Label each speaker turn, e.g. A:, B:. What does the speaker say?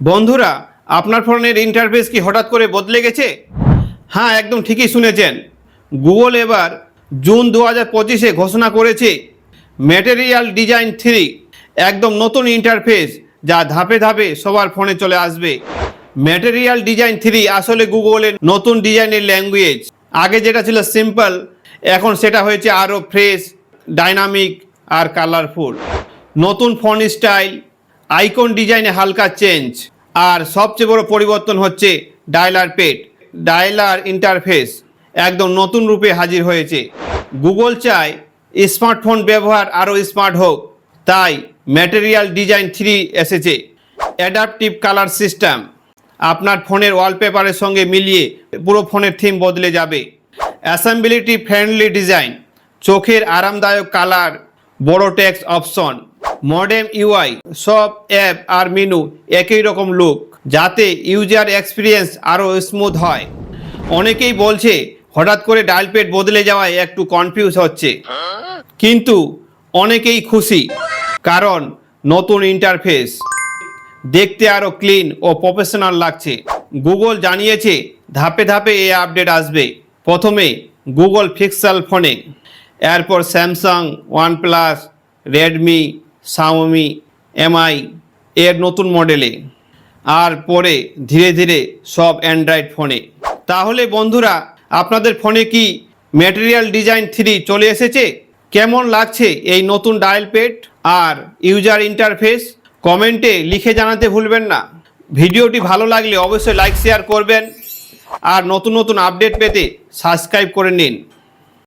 A: বন্ধুরা, আপনার ফোনের ইন্টারফেস কি হঠাৎ করে বদলে গেছে? হ্যাঁ একদম ঠিকই শুনেছেন। গুগল এবার জুন দু হাজার পঁচিশে ঘোষণা করেছে ম্যাটেরিয়াল ডিজাইন থ্রি একদম নতুন ইন্টারফেস যা ধাপে ধাপে সবার ফোনে চলে আসবে। ম্যাটেরিয়াল ডিজাইন থ্রি আসলে গুগলের নতুন ডিজাইনের ল্যাঙ্গুয়েজ আগে যেটা ছিল সিম্পল এখন সেটা হয়েছে আরও ফ্রেশ ডাইনামিক আর কালারফুল নতুন ফোন স্টাইল আইকন ডিজাইনে হালকা চেঞ্জ। আর সবচেয়ে বড় পরিবর্তন হচ্ছে ডায়লার পেড, ডায়লার ইন্টারফেস একদম নতুন রূপে হাজির হয়েছে। গুগল চায় স্মার্টফোন ব্যবহার আরও স্মার্ট হোক, তাই ম্যাটেরিয়াল ডিজাইন থ্রি এসেছে। অ্যাডাপটিভ কালার সিস্টেম, আপনার ফোনের ওয়ালপেপারের সঙ্গে মিলিয়ে পুরো ফোনের থিম বদলে যাবে। অ্যাসেম্বিলিটি ফ্রেন্ডলি ডিজাইন, চোখের আরামদায়ক কালার, বড় ট্যাক্স অপশন। মডেম ইউআই, সব অ্যাপ আর মেনু একই রকম লুক যাতে ইউজার এক্সপিরিয়েন্স আরও স্মুথ হয়। অনেকেই বলছে, হঠাৎ করে ডায়াল পেড বদলে যাওয়ায় একটু কনফিউজ হচ্ছে। কিন্তু অনেকেই খুশি, কারণ নতুন ইন্টারফেস দেখতে আরও ক্লিন ও প্রফেশনাল লাগছে। গুগল জানিয়েছে, ধাপে ধাপে এই আপডেট আসবে। প্রথমে গুগল পিক্সেল ফোনে এরপর Samsung OnePlus Redmi Xiaomi Mi এর নতুন মডেলে আর পরে ধীরে ধীরে সব অ্যান্ড্রয়েড ফোনে তাহলে বন্ধুরা, আপনাদের ফোনে কি ম্যাটেরিয়াল ডিজাইন থ্রি চলে এসেছে? কেমন লাগছে এই নতুন ডায়াল পেড আর ইউজার ইন্টারফেস কমেন্টে লিখে জানাতে ভুলবেন না। ভিডিওটি ভালো লাগলে অবশ্যই লাইক শেয়ার করবেন। আর নতুন নতুন আপডেট পেতে সাবস্ক্রাইব করে নিন।